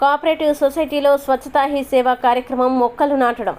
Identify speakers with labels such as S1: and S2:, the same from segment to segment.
S1: Cooperative సొసైటీలో స్వచ్ఛతా he సేవ కార్యక్రమం మొక్కలు నాటడం.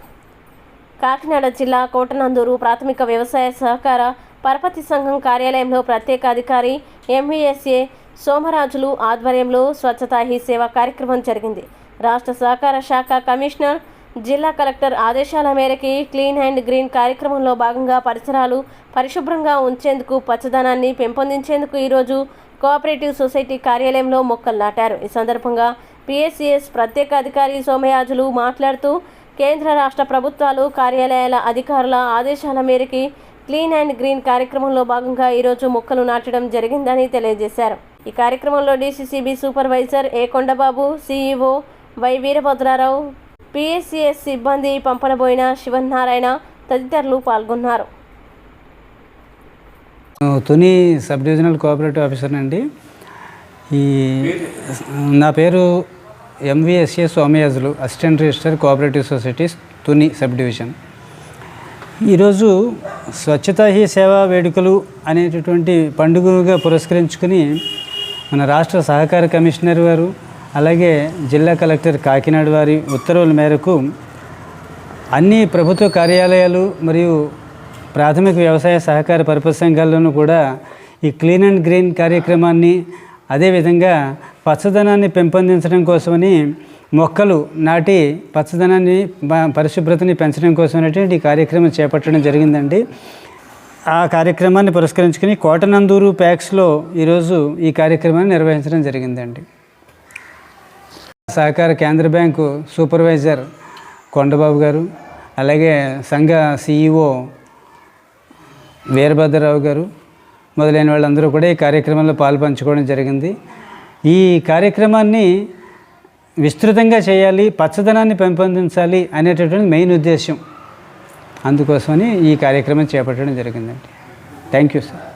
S1: కాకినాడ జిల్లా కోటనందూరు ప్రాథమిక వ్యవసాయ సహకార పరపతి సంఘం కార్యాలయంలో ప్రత్యేక అధికారి ఎంవీఎస్ఏ సోమరాజులు ఆధ్వర్యంలో స్వచ్ఛతా హీ సేవ కార్యక్రమం జరిగింది. రాష్ట్ర సహకార శాఖ కమిషనర్ జిల్లా కలెక్టర్ ఆదేశాల మేరకి క్లీన్ అండ్ గ్రీన్ కార్యక్రమంలో భాగంగా పరిసరాలు పరిశుభ్రంగా ఉంచేందుకు పచ్చదనాన్ని పెంపొందించేందుకు ఈరోజు కోఆపరేటివ్ సొసైటీ కార్యాలయంలో మొక్కలు నాటారు. ఈ సందర్భంగా పిఎస్సిఎస్ ప్రత్యేక అధికారి సోమయాజులు మాట్లాడుతూ కేంద్ర రాష్ట్ర ప్రభుత్వాలు కార్యాలయాల అధికారుల ఆదేశాల మేరకి క్లీన్ అండ్ గ్రీన్ కార్యక్రమంలో భాగంగా ఈరోజు మొక్కలు నాటడం జరిగిందని తెలియజేశారు. ఈ కార్యక్రమంలో DCCB supervisor A Kondababu CEO Y Veerabhadrarao PSCS సిబ్బంది పంపనబోయిన శివనారాయణ తదితరులు పాల్గొన్నారు.
S2: Tuni sub divisional cooperative officer అండి ఈ నా పేరు MVSA Somayajulu assistant register cooperative societies Tuni sub division ఈరోజు స్వచ్ఛతా హీ సేవా వేడుకలు అనేటటువంటి పండుగగా పురస్కరించుకుని మన రాష్ట్ర సహకార కమిషనర్ వారు అలాగే జిల్లా కలెక్టర్ కాకినాడ వారి ఉత్తర్వుల మేరకు అన్ని ప్రభుత్వ కార్యాలయాలు మరియు ప్రాథమిక వ్యవసాయ సహకార పరపతి సంఘాల్లోనూ కూడా ఈ క్లీన్ అండ్ గ్రీన్ కార్యక్రమాన్ని అదేవిధంగా పచ్చదనాన్ని పెంపొందించడం కోసమని మొక్కలు నాటి పచ్చదనాన్ని పరిశుభ్రతని పెంచడం కోసమైనటువంటి ఈ కార్యక్రమం చేపట్టడం జరిగిందండి. ఆ కార్యక్రమాన్ని పురస్కరించుకుని కోటనందూరు ప్యాక్స్లో ఈరోజు ఈ కార్యక్రమాన్ని నిర్వహించడం జరిగిందండి. సహకార కేంద్ర బ్యాంకు సూపర్వైజర్ కొండబాబు గారు అలాగే సంఘ సీఈఓ వీరభద్రరావు గారు మొదలైన వాళ్ళందరూ కూడా ఈ కార్యక్రమంలో పాల్పంచుకోవడం జరిగింది. ఈ కార్యక్రమాన్ని విస్తృతంగా చేయాలి పచ్చదనాన్ని పెంపొందించాలి అనేటటువంటి మెయిన్ ఉద్దేశం అందుకోసమని ఈ కార్యక్రమం చేపట్టడం జరిగిందండి. Thank you sir.